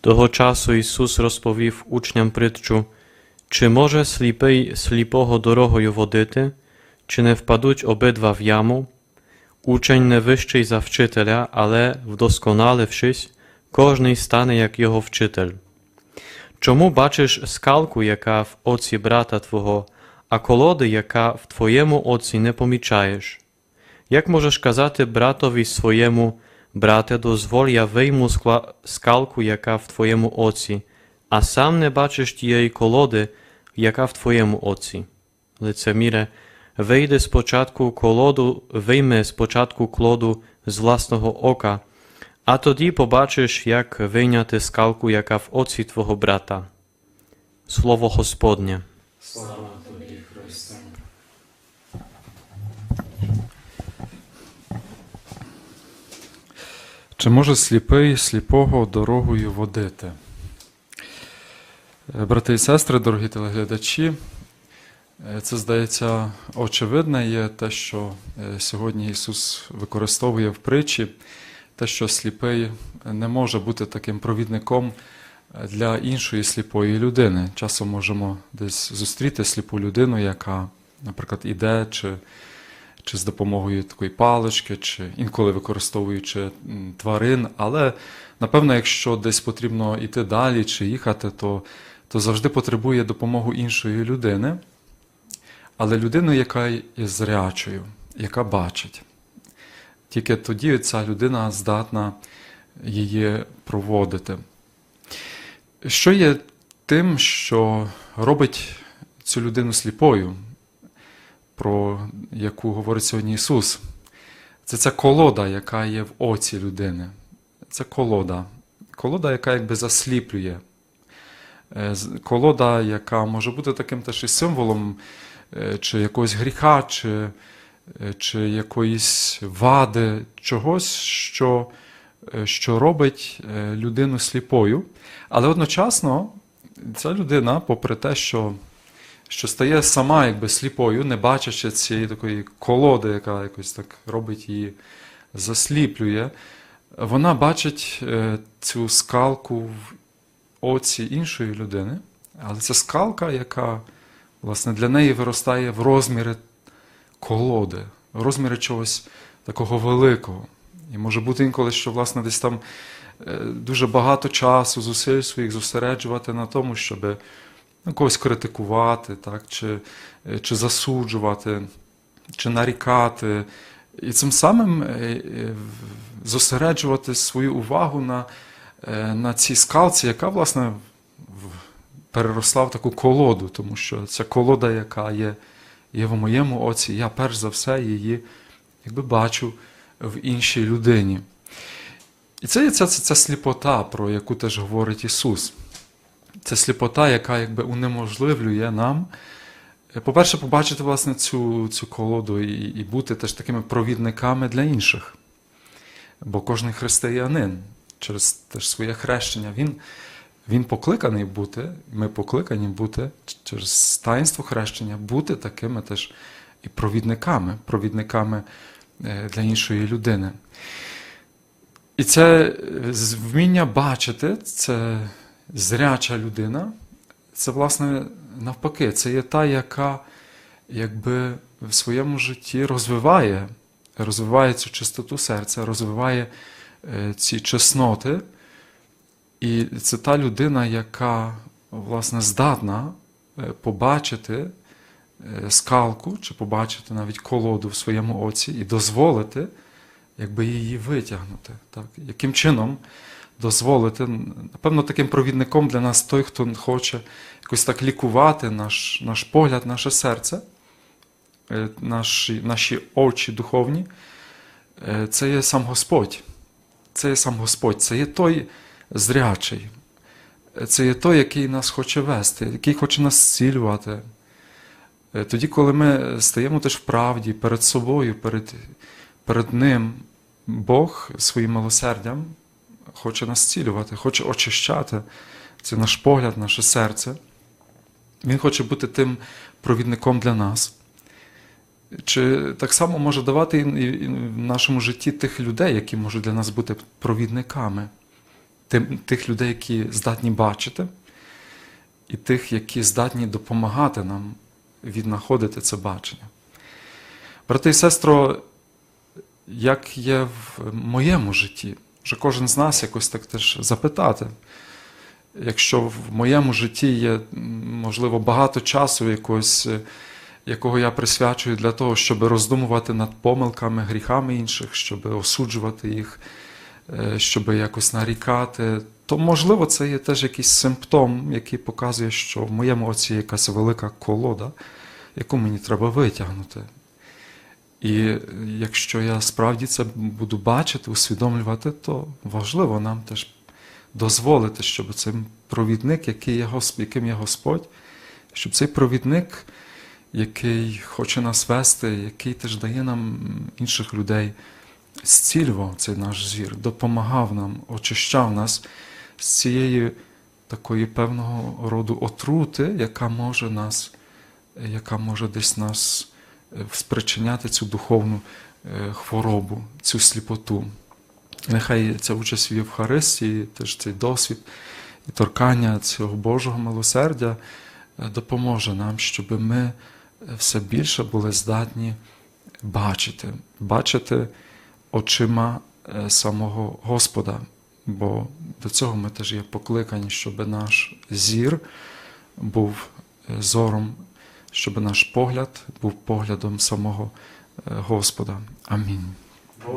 Того часу Ісус розповів учням притчу, чи може сліпий сліпого дорогою водити, чи не впадуть обидва в яму? Учень не вищий за вчителя, але, вдосконалившись, кожний стане як його вчитель. Чому бачиш скалку, яка в оці брата твого, а колоди, яка в твоєму оці не помічаєш? Як можеш казати братові своєму, брате, дозволь, я вийму скла- скалку, яка в твоєму оці, а сам не бачиш тієї колоди, яка в твоєму оці? Лицеміре, вийде спочатку колоду, вийме спочатку клоду з власного ока, а тоді побачиш, як вийняти скалку, яка в оці твого брата. Слово Господнє. Слава Чи може сліпий сліпого дорогою водити? Е, Брати і сестри, дорогі телеглядачі, е, це здається очевидне є те, що е, сьогодні Ісус використовує в притчі, те, що сліпий не може бути таким провідником для іншої сліпої людини. Часом можемо десь зустріти сліпу людину, яка, наприклад, іде чи, чи з допомогою такої палички, чи інколи використовуючи тварин. Але напевно, якщо десь потрібно йти далі чи їхати, то, то завжди потребує допомогу іншої людини, але людини, яка є зрячою, яка бачить. Тільки тоді ця людина здатна її проводити. Що є тим, що робить цю людину сліпою, про яку говорить сьогодні Ісус? Це ця колода, яка є в оці людини. Це колода. Колода, яка якби засліплює. Е, Колода, яка може бути таким теж і символом е, чи якогось гріха, чи, е, чи якоїсь вади, чогось, що, що робить людину сліпою. Але одночасно ця людина, попри те, що, що стає сама якби сліпою, не бачачи цієї такої колоди, яка якось так робить її, засліплює, вона бачить е, цю скалку в оці іншої людини, але це скалка, яка власне для неї виростає в розміри колоди, в розміри чогось такого великого. І може бути інколи, що власне десь там е, дуже багато часу, зусиль своїх зосереджувати на тому, щоб ну, когось критикувати, так, чи, чи засуджувати, чи нарікати. І цим самим е, е, зосереджувати свою увагу на, е, на цій скалці, яка, власне, переросла в таку колоду, тому що ця колода, яка є, є в моєму оці, я перш за все її якби бачу в іншій людині. І це є ця, ця, ця сліпота, про яку теж говорить Ісус. Це сліпота, яка якби унеможливлює нам, е, по-перше, побачити власне цю, цю колоду і, і бути теж такими провідниками для інших. Бо кожен християнин через теж своє хрещення, він, він покликаний бути, ми покликані бути через таїнство хрещення, бути такими теж і провідниками, провідниками е, для іншої людини. І це е, вміння бачити, це зряча людина, це, власне, навпаки, це є та, яка якби в своєму житті розвиває, розвиває цю чистоту серця, розвиває е, ці чесноти. І це та людина, яка, власне, здатна е, побачити е, скалку, чи побачити навіть колоду в своєму оці і дозволити якби її витягнути. Так? Яким чином дозволити, напевно, таким провідником для нас той, хто хоче якось так лікувати наш, наш погляд, наше серце, е, наші, наші очі духовні, е, це є сам Господь. Це є сам Господь, це є той зрячий. Е, Це є той, який нас хоче вести, який хоче нас зцілювати. Тоді, коли ми стаємо теж в правді перед собою, перед, перед Ним, Бог своїм милосердям хоче нас зцілювати, хоче очищати. Це наш погляд, наше серце. Він хоче бути тим провідником для нас. Чи так само може давати і в нашому житті тих людей, які можуть для нас бути провідниками. тих людей, які здатні бачити, і тих, які здатні допомагати нам віднаходити це бачення. Брати і сестро, як є в моєму житті, вже кожен з нас якось так теж запитати. Якщо в моєму житті є, можливо, багато часу якогось, е, якого я присвячую для того, щоб роздумувати над помилками, гріхами інших, щоб осуджувати їх, е, щоб якось нарікати, то можливо це є теж якийсь симптом, який показує, що в моєму оці якась велика колода, яку мені треба витягнути. І якщо я справді це буду бачити, усвідомлювати, то важливо нам теж дозволити, щоб цей провідник, який є, яким є Господь, щоб цей провідник, який хоче нас вести, який теж дає нам інших людей, зцілював цей наш зір, допомагав нам, очищав нас з цієї такої певного роду отрути, яка може нас, яка може десь нас спричиняти цю духовну е, хворобу, цю сліпоту. Нехай ця участь в Євхаристії, теж цей досвід і торкання цього Божого милосердя е, допоможе нам, щоб ми е, все більше були здатні бачити, бачити очима е, самого Господа. Бо до цього ми теж є покликані, щоб наш зір був е, зором, щоб наш погляд був поглядом самого е, Господа. Амінь.